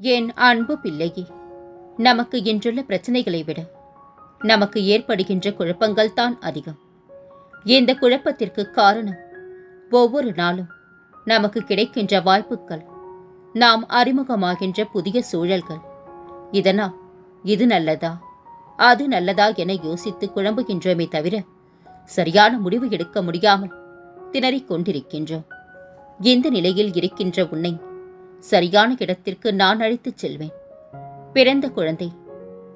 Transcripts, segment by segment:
என் அன்பு பிள்ளையே? நமக்கு இன்றுள்ள பிரச்சனைகளை விட நமக்கு ஏற்படுகின்ற குழப்பங்கள் தான் அதிகம். இந்த குழப்பத்திற்கு காரணம் ஒவ்வொரு நாளும் நமக்கு கிடைக்கின்ற வாய்ப்புகள் நாம் அறிமுகமாகின்ற புதிய சூழல்கள். இதனால் இது நல்லதா அது நல்லதா என யோசித்து குழம்புகின்றோமே தவிர சரியான முடிவு எடுக்க முடியாமல் திணறிக் கொண்டிருக்கின்றோம். இந்த நிலையில் இருக்கின்ற உன்னை சரியான இடத்திற்கு நான் அழைத்துச் செல்வேன். பிறந்த குழந்தை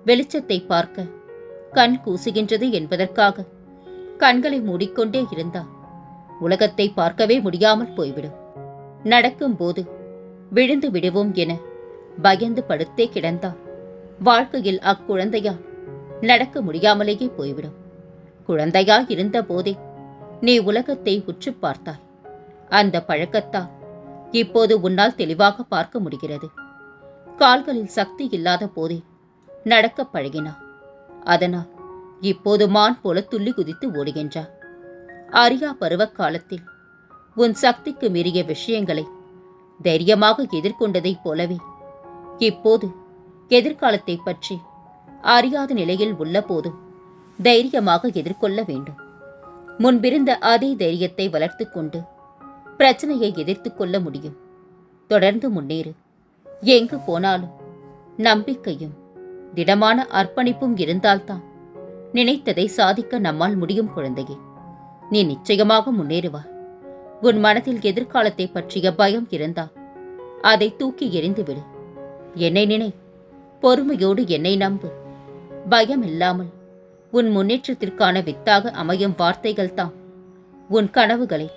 வெளிச்சத்தை பார்க்க கண் கூசுகின்றது என்பதற்காக கண்களை மூடிக்கொண்டே இருந்தால் உலகத்தை பார்க்கவே முடியாமல் போய்விடும். நடக்கும்போது விழுந்து விடுவோம் என பயந்து படுத்தே கிடந்தால் வாழ்க்கையில் அக்குழந்தையால் நடக்க முடியாமலேயே போய்விடும். குழந்தையாய் இருந்த போதே நீ உலகத்தை உற்று பார்த்தாய். அந்த பழக்கத்தால் இப்போது உன்னால் தெளிவாக பார்க்க முடிகிறது. கால்களில் சக்தி இல்லாத போதே நடக்கப் பழகினா அதனால் இப்போது மான் போல துள்ளி குதித்து ஓடுகின்றா அரியா பருவ காலத்தில் உன் சக்திக்கு மீறிய விஷயங்களை தைரியமாக எதிர்கொண்டதைப் போலவே இப்போது எதிர்காலத்தை பற்றி அறியாத நிலையில் உள்ள போதும் தைரியமாக எதிர்கொள்ள வேண்டும். முன்பிருந்த அதே தைரியத்தை வளர்த்து கொண்டு பிரச்சனையை எதிர்த்துக் கொள்ள முடியும். தொடர்ந்து முன்னேறு. எங்கு போனாலும் நம்பிக்கையும் திடமான அர்ப்பணிப்பும் இருந்தால்தான் நினைத்ததை சாதிக்க நம்மால் முடியும் குழந்தையே. நீ நிச்சயமாக முன்னேறுவாய் உன் மனதில் எதிர்காலத்தை பற்றிய பயம் இருந்தால் அதை தூக்கி எறிந்துவிடு என்னை நினை பொறுமையோடு என்னை நம்பு. பயம் இல்லாமல் உன் முன்னேற்றத்திற்கான வித்தாக அமையும் வார்த்தைகள் தான் உன் கனவுகளை.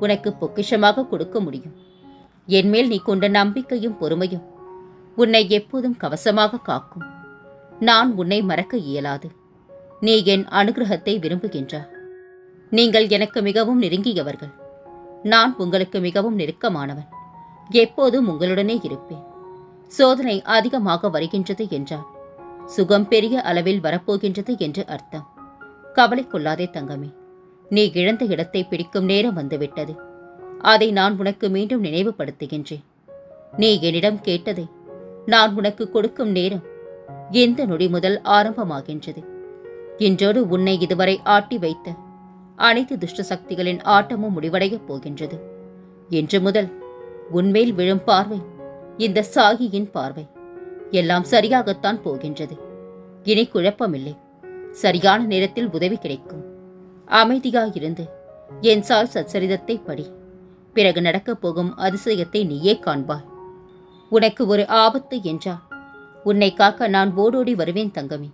உனக்கு பொக்கிஷமாக கொடுக்க முடியும். என்மேல் நீ கொண்ட நம்பிக்கையும் பொறுமையும் உன்னை எப்போதும் கவசமாக காக்கும். நான் உன்னை மறக்க இயலாது. நீ என் அனுகிரகத்தை விரும்புகின்றாய். நீங்கள் எனக்கு மிகவும் நெருங்கியவர்கள். நான் உங்களுக்கு மிகவும் நெருக்கமானவன். எப்போதும் உங்களுடனே இருப்பேன். சோதனை அதிகமாக வருகின்றது என்றார் சுகம் பெரிய அளவில் வரப்போகின்றது என்று அர்த்தம். கவலை கொள்ளாதே தங்கமே. நீ இழந்த இடத்தை பிடிக்கும் நேரம் வந்துவிட்டது. அதை நான் உனக்கு மீண்டும் நினைவுபடுத்துகின்றேன். நீ என்னிடம் கேட்டதை நான் உனக்கு கொடுக்கும் நேரம் எந்த நொடி முதல் ஆரம்பமாகின்றது. இன்றோடு உன்னை இதுவரை ஆட்டி வைத்த அனைத்து துஷ்ட சக்திகளின் ஆட்டமும் முடிவடையப் போகின்றது. இன்று முதல் உன்மேல் விழும் பார்வை இந்த சாகியின் பார்வை எல்லாம் சரியாகத்தான் போகின்றது. இனி குழப்பமில்லை. சரியான நேரத்தில் உதவி கிடைக்கும். அமைதியாயிருந்து என் சால் சச்சரிதத்தை படி பிறகு நடக்கப் போகும் அதிசயத்தை நீயே காண்பாய். உனக்கு ஒரு ஆபத்து என்றால் உன்னை காக்க நான் ஓடோடி வருவேன் தங்கமே.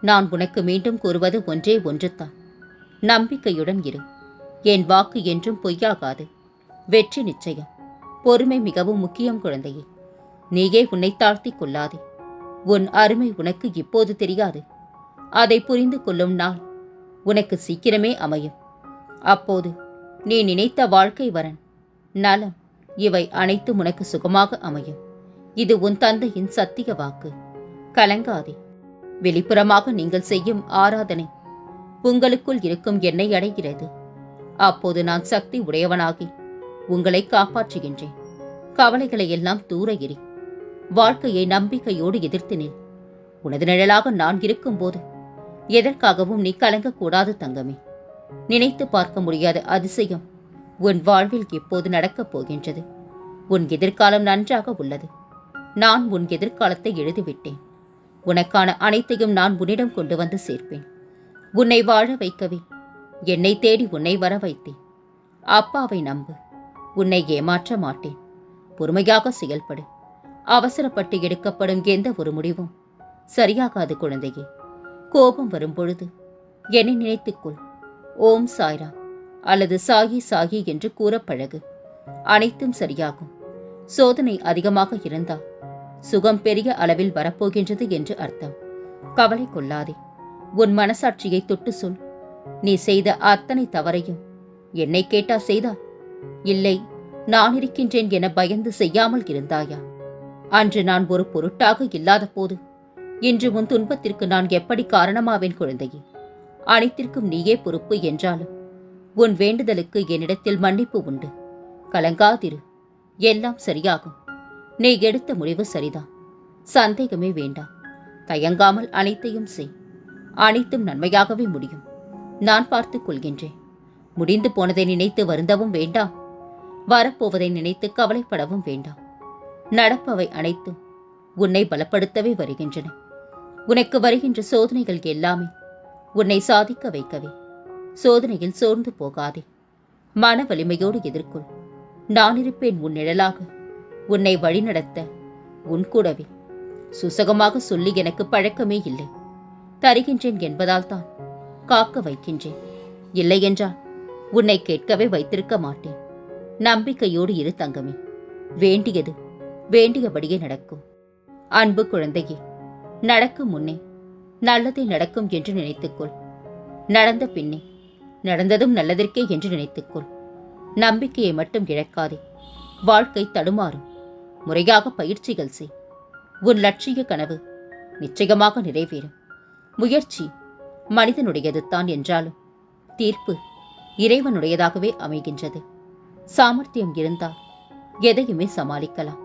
நான் உனக்கு மீண்டும் கூறுவது ஒன்றே ஒன்றுதான். நம்பிக்கையுடன் இரு. என் வாக்கு என்றும் பொய்யாகாது. வெற்றி நிச்சயம். பொறுமை மிகவும் முக்கியம் குழந்தையே. நீயே உன்னை தாழ்த்தி கொள்ளாதே. உன் அருமை உனக்கு இப்போது தெரியாது. அதை புரிந்து கொள்ளும் நாள் உனக்கு சீக்கிரமே அமையும். அப்போது நீ நினைத்த வாழ்க்கை வரன். நலம் இவை அனைத்தும் உனக்கு சுகமாக அமையும். இது உன் தந்தையின் சத்திய வாக்கு. கலங்காதே. வெளிப்புறமாக நீங்கள் செய்யும் ஆராதனை உங்களுக்குள் இருக்கும் என்னை அடைகிறது. அப்போது நான் சக்தி உடையவனாகி உங்களை காப்பாற்றுகின்றேன். கவலைகளை எல்லாம் தூர எறி வாழ்க்கையை நம்பிக்கையோடு எதிர்த்து நில். உனது நிழலாக நான் இருக்கும்போது எதற்காகவும் நீ கலங்கக்கூடாது தங்கமே. நினைத்து பார்க்க முடியாத அதிசயம் உன் வாழ்வில் இப்போது நடக்கப் போகின்றது? உன் எதிர்காலம் நன்றாக உள்ளது. நான் உன் எதிர்காலத்தை எழுதிவிட்டேன். உனக்கான அனைத்தையும் நான் உன்னிடம் கொண்டு வந்து சேர்ப்பேன். உன்னை வாழ வைக்கவே என்னை தேடி உன்னை வர வைத்தேன். அப்பாவை நம்பு உன்னை ஏமாற்ற மாட்டேன். பொறுமையாக செயல்படு. அவசரப்பட்டு எடுக்கப்படும் எந்த ஒரு முடிவும் சரியாகாது குழந்தையே. கோபம் வரும் பொழுது என்னை நினைத்துக்கொள். ஓம் சாய்ரா. அல்லது சாகி சாகி என்று கூற பழகு அனைத்தும் சரியாகும். சோதனை அதிகமாக இருந்தால் சுகம் பெரிய அளவில் வரப்போகின்றது என்று அர்த்தம். கவலை கொள்ளாதே. உன் மனசாட்சியை தொட்டு சொல். நீ செய்த அத்தனை தவறையும் என்னை கேட்டா செய்தா? இல்லை நான் இருக்கின்றேன் என பயந்து செய்யாமல் இருந்தாயா? அன்று நான் ஒரு பொருட்டாக இல்லாத போது இன்று உன் துன்பத்திற்கு நான் எப்படி காரணமாவேன் குழந்தையே? அனைத்திற்கும் நீயே பொறுப்பு என்றாலும் உன் வேண்டுதலுக்கு என்னிடத்தில் மன்னிப்பு உண்டு. கலங்காதிரு. எல்லாம் சரியாகும். நீ எடுத்த முடிவு சரிதான் சந்தேகமே வேண்டாம் தயங்காமல் அனைத்தையும் செய். அனைத்தும் நன்மையாகவே முடியும். நான் பார்த்துக் கொள்கின்றேன். முடிந்து போனதை நினைத்து வருந்தவும் வேண்டாம் வரப்போவதை நினைத்து கவலைப்படவும் வேண்டாம் நடப்பவை அனைத்தும் உன்னை பலப்படுத்தவே வருகின்றன. உனக்கு வருகின்ற சோதனைகள் எல்லாமே உன்னை சாதிக்க வைக்கவே. சோதனையில் சோர்ந்து போகாதே. மன வலிமையோடு எதிர்கொள். நான் இருப்பேன் உன் நிழலாக. உன்னை வழிநடத்த உன் கூடவே. சுசகமாக சொல்லி எனக்கு பழக்கமே இல்லை. தருகின்றேன் என்பதால் தான் காக்க வைக்கின்றேன். இல்லை என்றால் உன்னை கேட்கவே வைத்திருக்க மாட்டேன். நம்பிக்கையோடு இரு தங்கமே. வேண்டியது வேண்டியபடியே நடக்கும். அன்பு குழந்தையே. நடக்கும் முன்னே நல்லதே நடக்கும் என்று நினைத்துக்கொள். நடந்த பின்னே நடந்ததும் நல்லதற்கே என்று நினைத்துக்கொள். நம்பிக்கையை மட்டும் இழக்காதே. வாழ்க்கை தடுமாறும். முறையாக பயிற்சிகள் செய். உன் லட்சிய கனவு நிச்சயமாக நிறைவேறும். முயற்சி மனிதனுடையது தான் என்றாலும் தீர்ப்பு இறைவனுடையதாகவே அமைகின்றது. சாமர்த்தியம் இருந்தால் எதையுமே சமாளிக்கலாம்.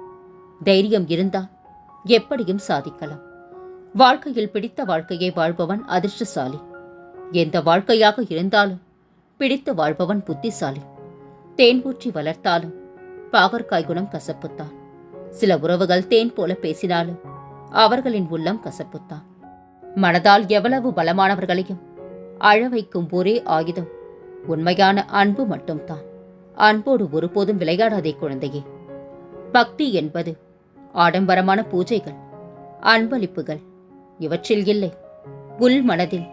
தைரியம் இருந்தால் எப்படியும் சாதிக்கலாம். வாழ்க்கையில் பிடித்த வாழ்க்கையை வாழ்பவன் அதிர்ஷ்டசாலி. எந்த வாழ்க்கையாக இருந்தாலும் பிடித்து வாழ்பவன் புத்திசாலி. தேன் ஊற்றி வளர்த்தாலும் பாகற்காய் குணம் கசப்புத்தான். சில உறவுகள் தேன் போல பேசினாலும் அவர்களின் உள்ளம் கசப்புத்தான். மனதால் எவ்வளவு பலமானவர்களையும் அழ வைக்கும் ஒரே ஆயுதம் உண்மையான அன்பு மட்டும்தான். அன்போடு ஒருபோதும் விளையாடாதே குழந்தையே. பக்தி என்பது ஆடம்பரமான பூஜைகள் அன்பளிப்புகள் இவற்றில் இல்லை. உள் மனதில்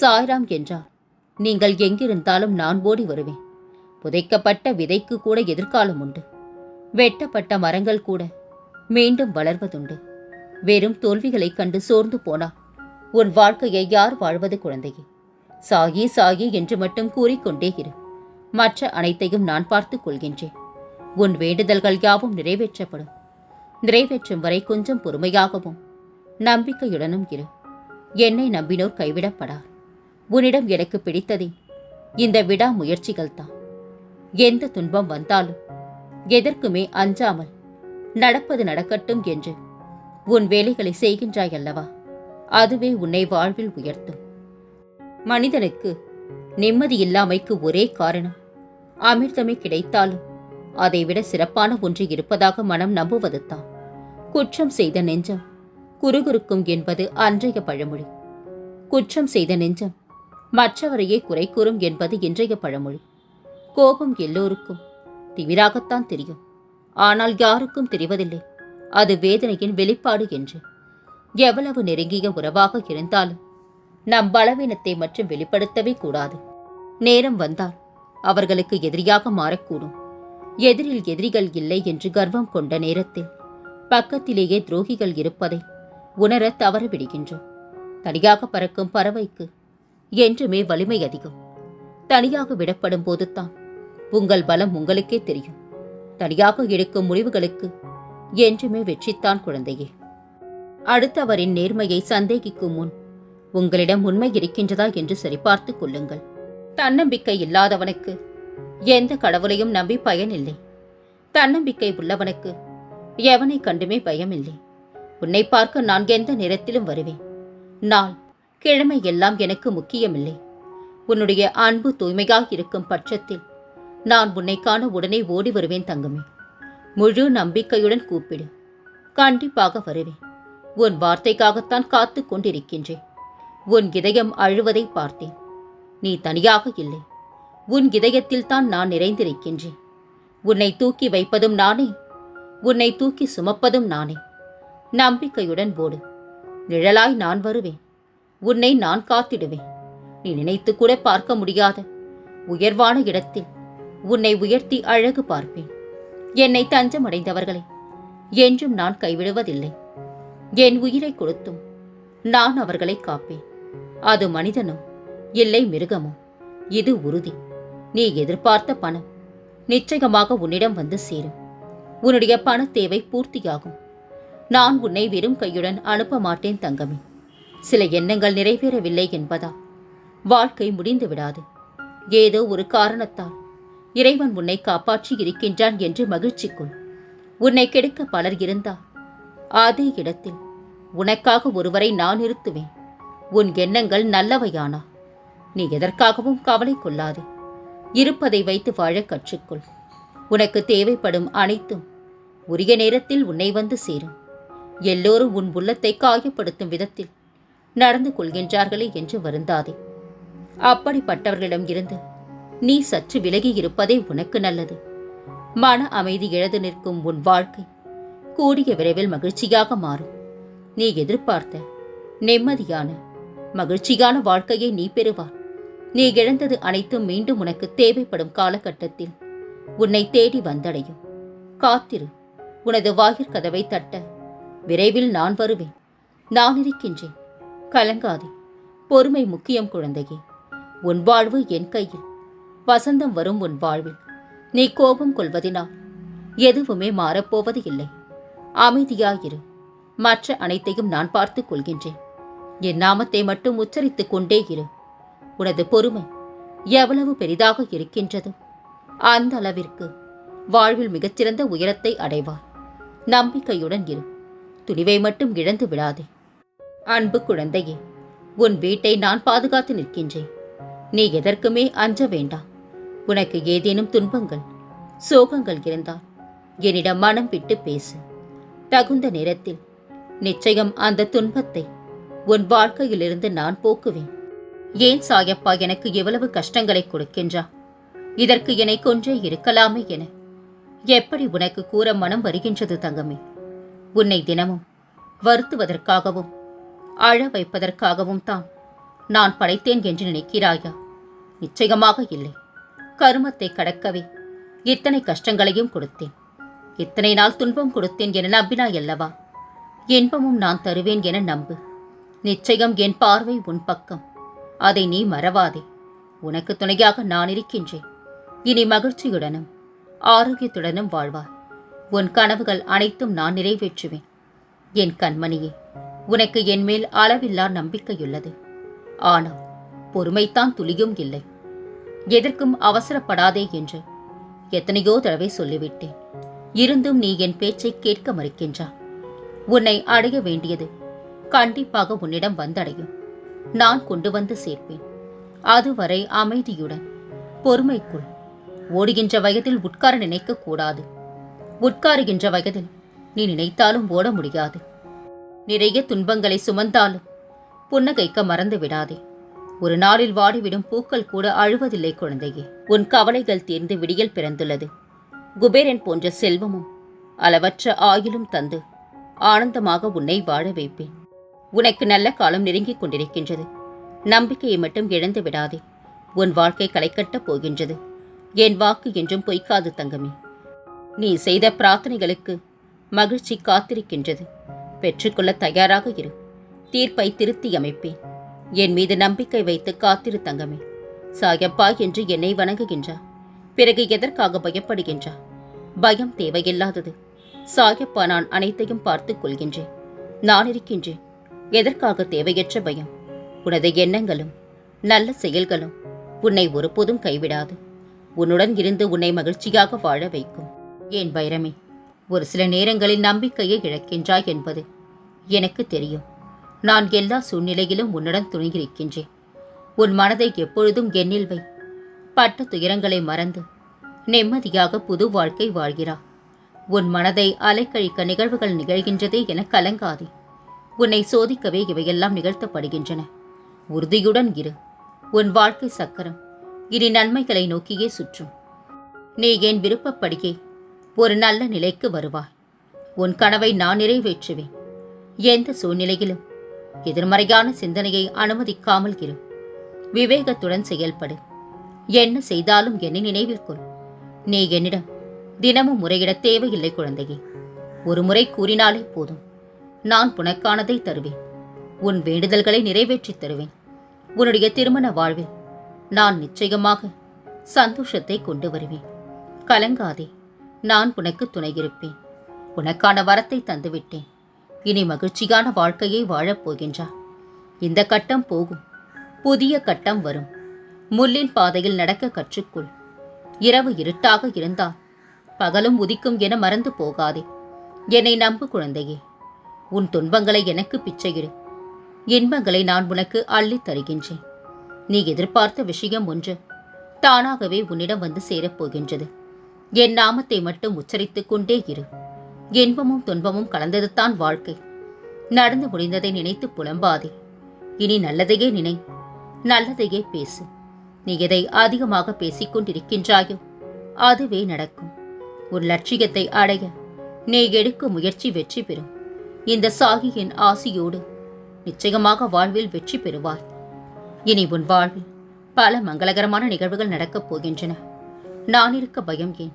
சாய்ராம் என்றார். நீங்கள் எங்கிருந்தாலும் நான் ஓடி வருவேன். புதைக்கப்பட்ட விதைக்கு கூட எதிர்காலம் உண்டு. வெட்டப்பட்ட மரங்கள் கூட மீண்டும் வளர்வதுண்டு. வெறும் தோல்விகளைக் கண்டு சோர்ந்து போனா உன் வாழ்க்கையை யார் வாழ்வது குழந்தையே? சாகி சாகி என்று மட்டும் கூறிக்கொண்டே இரு. மற்ற அனைத்தையும் நான் பார்த்துக் கொள்கின்றேன். உன் வேண்டுதல்கள் யாவும் நிறைவேற்றப்படும். நிறைவேற்றும் வரை கொஞ்சம் பொறுமையாகவும் நம்பிக்கையுடனும் இரு. என்னை நம்பினோர் கைவிடப்படார் உன்னிடம் எனக்கு பிடித்ததே. இந்த விடா முயற்சிகள் தான். எந்த துன்பம் வந்தாலும் எதற்குமே அஞ்சாமல் நடப்பது நடக்கட்டும் என்று உன் வேலைகளை செய்கின்றாய் அல்லவா அதுவே உன்னை வாழ்வில் உயர்த்தும். மனிதனுக்கு நிம்மதி இல்லாமைக்கு ஒரே காரணம் அமிர்தமே கிடைத்தாலும் அதைவிட சிறப்பான ஒன்று இருப்பதாக மனம் நம்புவது தான் குற்றம் செய்த நெஞ்சம் குறுகுறுக்கும் என்பது அன்றைய பழமொழி. குற்றம் செய்த நெஞ்சம் மற்றவரையே குறை கூறும் என்பது இன்றைய பழமொழி. கோபம் எல்லோருக்கும் திமிராகத்தான் தெரியும். ஆனால் யாருக்கும் தெரிவதில்லை. அது வேதனையின் வெளிப்பாடு என்று. எவ்வளவு நெருங்கிய உறவாக இருந்தாலும் நம் பலவீனத்தை மட்டும் வெளிப்படுத்தவே கூடாது. நேரம் வந்தால் அவர்களுக்கு எதிரியாக மாறக்கூடும். எதிரில் எதிரிகள் இல்லை என்று கர்வம் கொண்ட நேரத்தில் பக்கத்திலேயே துரோகிகள் இருப்பதை உணர தவறவிடுகின்றோம். தனியாக பறக்கும் பறவைக்கு என்றுமே வலிமை அதிகம். தனியாக விடப்படும் போதுதான் உங்கள் பலம் உங்களுக்கே தெரியும். தனியாக எடுக்கும் முடிவுகளுக்கு என்றுமே வெற்றித்தான் குழந்தையே. அடுத்தவரின் நேர்மையை சந்தேகிக்கும் முன் உங்களிடம் உண்மை இருக்கின்றதா என்று சரிபார்த்துக் கொள்ளுங்கள். தன்னம்பிக்கை இல்லாதவனுக்கு எந்த கடவுளையும் நம்பி பயனில்லை. தன்னம்பிக்கை உள்ளவனுக்கு எவனை கண்டுமே பயமில்லை. உன்னை பார்க்க நான் எந்த நேரத்திலும் வருவேன். நாள் கிழமை எல்லாம் எனக்கு முக்கியமில்லை. உன்னுடைய அன்பு தூய்மையாக இருக்கும் பட்சத்தில் நான் உன்னை காண உடனே ஓடி வருவேன் தங்கமே. முழு நம்பிக்கையுடன் கூப்பிடு. கண்டிப்பாக வருவேன். உன் வார்த்தைக்காகத்தான் காத்து கொண்டிருக்கின்றேன். உன் இதயம் அழுவதை பார்த்தேன். நீ தனியாக இல்லை. உன் இதயத்தில் தான் நான் நிறைந்திருக்கின்றேன். உன்னை தூக்கி வைப்பதும் நானே. உன்னை தூக்கி சுமப்பதும் நானே. நம்பிக்கையுடன் ஓடு. நிழலாய் நான் வருவேன். உன்னை நான் காத்திடுவேன். நீ நினைத்து கூட பார்க்க முடியாத. உயர்வான இடத்தில் உன்னை உயர்த்தி அழகு பார்ப்பேன். என்னை தஞ்சமடைந்தவர்களை என்றும் நான் கைவிடுவதில்லை. என் உயிரை கொடுத்தும் நான் அவர்களை காப்பேன். அது மனிதனும் இல்லை மிருகமும் இது உறுதி. நீ எதிர்பார்த்த பணம் நிச்சயமாக உன்னிடம் வந்து சேரும். உன்னுடைய பண தேவை பூர்த்தியாகும். நான் உன்னை வெறும் கையுடன் அனுப்ப மாட்டேன் தங்கமே. சில எண்ணங்கள் நிறைவேறவில்லை என்பதா? வாழ்க்கை முடிந்து விடாது. ஏதோ ஒரு காரணத்தால். இறைவன் உன்னை காப்பாற்றி இருக்கின்றான் என்று மகிழ்ச்சிக்குள். உன்னை கெடுக்க பலர் இருந்தால் அதே இடத்தில் உனக்காக ஒருவரை நான் நிறுத்துவேன். உன் எண்ணங்கள் நல்லவையானா? நீ எதற்காகவும் கவலை கொள்ளாதே. இருப்பதை வைத்து வாழ கற்றுக்கொள். உனக்கு தேவைப்படும் அனைத்தும் உரிய நேரத்தில் உன்னை வந்து சேரும். எல்லோரும் உன் உள்ளத்தை காயப்படுத்தும் விதத்தில் நடந்து கொள்கின்றார்களே என்று வருந்தாதே. அப்படிப்பட்டவர்களிடம் இருந்து நீ சற்று விலகி இருப்பதே உனக்கு நல்லது. மன அமைதி இழந்து நிற்கும் உன் வாழ்க்கை கூடிய விரைவில் மகிழ்ச்சியாக மாறும். நீ எதிர்பார்த்த நிம்மதியான மகிழ்ச்சியான வாழ்க்கையை நீ பெறுவார் நீ இழந்தது அனைத்தும் மீண்டும் உனக்கு தேவைப்படும் காலகட்டத்தில் உன்னை தேடி வந்தடையும். காத்திரு உனது வாயிற்கதவை தட்ட விரைவில் நான் வருவேன். நான் இருக்கின்றேன். கலங்காதே. பொறுமை முக்கியம் குழந்தையே. உன் வாழ்வு என் கையில். வசந்தம் வரும் உன் வாழ்வில். நீ கோபம் கொள்வதினால் எதுவுமே மாறப்போவது இல்லை. அமைதியாயிரு. மற்ற அனைத்தையும் நான் பார்த்துக் கொள்கின்றேன். என் நாமத்தை மட்டும் உச்சரித்துக் கொண்டே இரு. உனது பொறுமை எவ்வளவு பெரிதாக இருக்கின்றது? அந்த அளவிற்கு வாழ்வில் மிகச்சிறந்த உயரத்தை அடைவார். நம்பிக்கையுடன் இரு. துணிவை மட்டும் இழந்து விடாதே அன்பு குழந்தையே உன் வீட்டை நான் பாதுகாத்து நிற்கின்றேன். நீ எதற்குமே அஞ்ச வேண்டாம். உனக்கு ஏதேனும் துன்பங்கள் சோகங்கள் இருந்தால் என்னிடம் மனம் விட்டு பேசு. தகுந்த நேரத்தில் நிச்சயம் அந்த துன்பத்தை உன் வாழ்க்கையிலிருந்து நான் போக்குவேன். ஏன் சாயப்பா எனக்கு எவ்வளவு கஷ்டங்களை கொடுக்கின்றா? இதற்கு என்னை கொன்றே இருக்கலாமே என. எப்படி உனக்கு கூற மனம் வருகின்றது தங்கமே? உன்னை தினமும் வருத்துவதற்காகவும் அழ வைப்பதற்காகவும் தான் நான் படைத்தேன் என்று நினைக்கிறாயா? நிச்சயமாக இல்லை. கருமத்தை கடக்கவே இத்தனை கஷ்டங்களையும் கொடுத்தேன். இத்தனை நாள் துன்பம் கொடுத்தேன் என நம்பினாய் அல்லவா? இன்பமும் நான் தருவேன் என நம்பு. நிச்சயம் என் பார்வை உன் பக்கம். அதை நீ மறவாதே. உனக்கு துணையாக நான் இருக்கின்றேன். இனி மகிழ்ச்சியுடனும் ஆரோக்கியத்துடனும் வாழ்வார் உன் கனவுகள் அனைத்தும் நான் நிறைவேற்றுவேன். என் கண்மணியே உனக்கு என் மேல் அளவில்லா நம்பிக்கையுள்ளது. ஆனால் பொறுமைத்தான் துளியும் இல்லை. எதற்கும் அவசரப்படாதே என்று எத்தனையோ தடவை சொல்லிவிட்டேன். இருந்தும் நீ என் பேச்சை கேட்க மறுக்கின்றா உன்னை அடைய வேண்டியது கண்டிப்பாக உன்னிடம் வந்தடையும். நான் கொண்டு வந்து சேர்ப்பேன். அதுவரை அமைதியுடன் பொறுமைக்குள் ஓடுகின்ற வயதில் உட்கார நினைக்க கூடாது. உட்காருகின்ற வயதில் நீ நினைத்தாலும் ஓட முடியாது. நிறைய துன்பங்களை சுமந்தாலும் புன்னகைக்க மறந்து விடாதே. ஒரு நாளில் வாடிவிடும் பூக்கள் கூட அழுவதில்லை குழந்தையே. உன் கவலைகள் தீர்ந்து விடியல் பிறந்துள்ளது. குபேரன் போன்ற செல்வமும் அளவற்ற ஆயிலும் தந்து ஆனந்தமாக உன்னை வாழ வைப்பேன். உனக்கு நல்ல காலம் நெருங்கிக் கொண்டிருக்கின்றது. நம்பிக்கையை மட்டும் இழந்து விடாதே. உன் வாழ்க்கை களைக்கட்டப் போகின்றது. என் வாக்கு என்றும் பொய்க்காது தங்கமே. நீ செய்த பிரார்த்தனைகளுக்கு மகிழ்ச்சி காத்திருக்கின்றது. பெற்றுக்கொள்ள தயாராக இரு. தீர்ப்பை திருத்தி அமைப்பேன் என் மீது நம்பிக்கை வைத்து காத்திரு தங்கமே. சாயப்பா என்று என்னை வணங்குகின்றா பிறகு எதற்காக பயப்படுகின்றா பயம் தேவையில்லாதது. சாயப்பா நான் அனைத்தையும் பார்த்துக் கொள்கின்றேன். நான் இருக்கின்றேன். எதற்காக தேவையற்ற பயம்? உனது எண்ணங்களும் நல்ல செயல்களும் உன்னை ஒருபோதும் கைவிடாது. உன்னுடன் இருந்து உன்னை மகிழ்ச்சியாக வாழ வைக்கும். ஏன் வைரமே ஒரு சில நேரங்களில் நம்பிக்கையை இழக்கின்றாய் என்பது எனக்கு தெரியும். நான் எல்லா சூழ்நிலையிலும் உன்னுடன் துணிகிருக்கின்றேன் உன் மனதை எப்பொழுதும் எண்ணில் வை. பட்ட துயரங்களை மறந்து நிம்மதியாக புது வாழ்க்கை வாழ்கிறா உன் மனதை அலைக்கழிக்க நிகழ்வுகள் நிகழ்கின்றதே என கலங்காதே. உன்னை சோதிக்கவே இவையெல்லாம் நிகழ்த்தப்படுகின்றன. உறுதியுடன் இரு. உன் வாழ்க்கை சக்கரம். இனி நன்மைகளை நோக்கியே சுற்றும். நீ என் விருப்பப்படியே ஒரு நல்ல நிலைக்கு வருவாய். உன் கனவை நான் நிறைவேற்றுவேன். எந்த சூழ்நிலையிலும் எதிர்மறையான சிந்தனையை அனுமதிக்காமல் இரு. விவேகத்துடன் செயல்படு. என்ன செய்தாலும் என்னை நினைவில் கொள். நீ என்னிடம் தினமும் முறையிட தேவையில்லை குழந்தையே. ஒரு முறை கூறினாலே போதும். நான் உனக்கானதை தருவேன். உன் வேண்டுதல்களை நிறைவேற்றித் தருவேன். உன்னுடைய திருமண வாழ்வில் நான் நிச்சயமாக சந்தோஷத்தை கொண்டு வருவேன். கலங்காதே. நான் உனக்கு துணையிருப்பேன். உனக்கான வரத்தை தந்துவிட்டேன். இனி மகிழ்ச்சியான வாழ்க்கையை வாழப் போகின்றா. இந்த கட்டம் போகும். புதிய கட்டம் வரும். முள்ளின் பாதையில் நடக்க கற்றுக்கொள். இரவு இருட்டாக இருந்தால் பகலும் உதிக்கும் என மறந்து போகாதே. என்னை நம்பு குழந்தையே. உன் துன்பங்களை எனக்கு பிச்சையிடு. இன்பங்களை நான் உனக்கு அள்ளித் தருகின்றேன். நீ எதிர்பார்த்த விஷயம் ஒன்று தானாகவே உன்னிடம் வந்து சேரப்போகின்றது என் நாமத்தை மட்டும் உச்சரித்துக் கொண்டே இரு. இன்பமும் துன்பமும் கலந்ததுதான் வாழ்க்கை. நடந்து முடிந்ததை நினைத்து புலம்பாதே. இனி நல்லதையே நினை நல்லதையே பேசு. நீ எதை அதிகமாக பேசிக் கொண்டிருக்கின்றாயோ அதுவே நடக்கும். ஒரு லட்சியத்தை அடைய நீ எடுக்கும் முயற்சி வெற்றி பெறும். இந்த சாகியின் ஆசியோடு நிச்சயமாக வாழ்வில் வெற்றி பெறுவாய். இனி உன் வாழ்வில் பல மங்களகரமான நிகழ்வுகள் நடக்கப் போகின்றன. நான் இருக்க பயம் ஏன்?